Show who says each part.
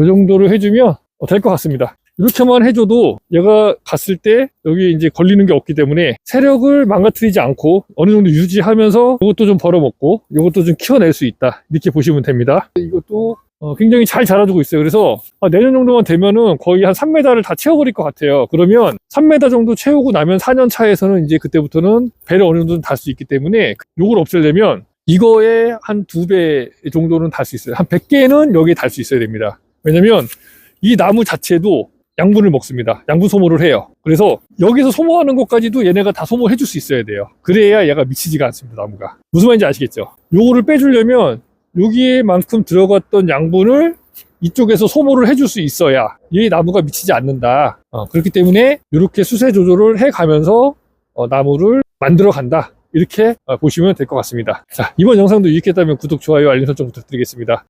Speaker 1: 이 정도로 해주면 될 것 같습니다. 이렇게만 해줘도 얘가 갔을 때 여기 이제 걸리는 게 없기 때문에 세력을 망가뜨리지 않고 어느 정도 유지하면서 이것도 좀 벌어먹고 이것도 좀 키워낼 수 있다 이렇게 보시면 됩니다. 이것도 어, 굉장히 잘 자라주고 있어요. 그래서 아, 내년 정도만 되면은 거의 한 3m를 다 채워버릴 것 같아요. 그러면 3m 정도 채우고 나면 4년 차에서는 이제 그때부터는 배를 어느 정도 달 수 있기 때문에 요걸 없애려면 이거에 한 두 배 정도는 달 수 있어요. 한 100개는 여기에 달 수 있어야 됩니다. 왜냐면 이 나무 자체도 양분을 먹습니다. 양분 소모를 해요. 그래서 여기서 소모하는 것까지도 얘네가 다 소모해 줄 수 있어야 돼요. 그래야 얘가 미치지가 않습니다, 나무가. 무슨 말인지 아시겠죠? 요거를 빼주려면 여기에만큼 들어갔던 양분을 이쪽에서 소모를 해줄 수 있어야 이 나무가 미치지 않는다. 어, 그렇기 때문에 이렇게 수세 조절을 해 가면서 어, 나무를 만들어 간다. 이렇게 어, 보시면 될 것 같습니다. 자, 이번 영상도 유익했다면 구독, 좋아요, 알림 설정 부탁드리겠습니다.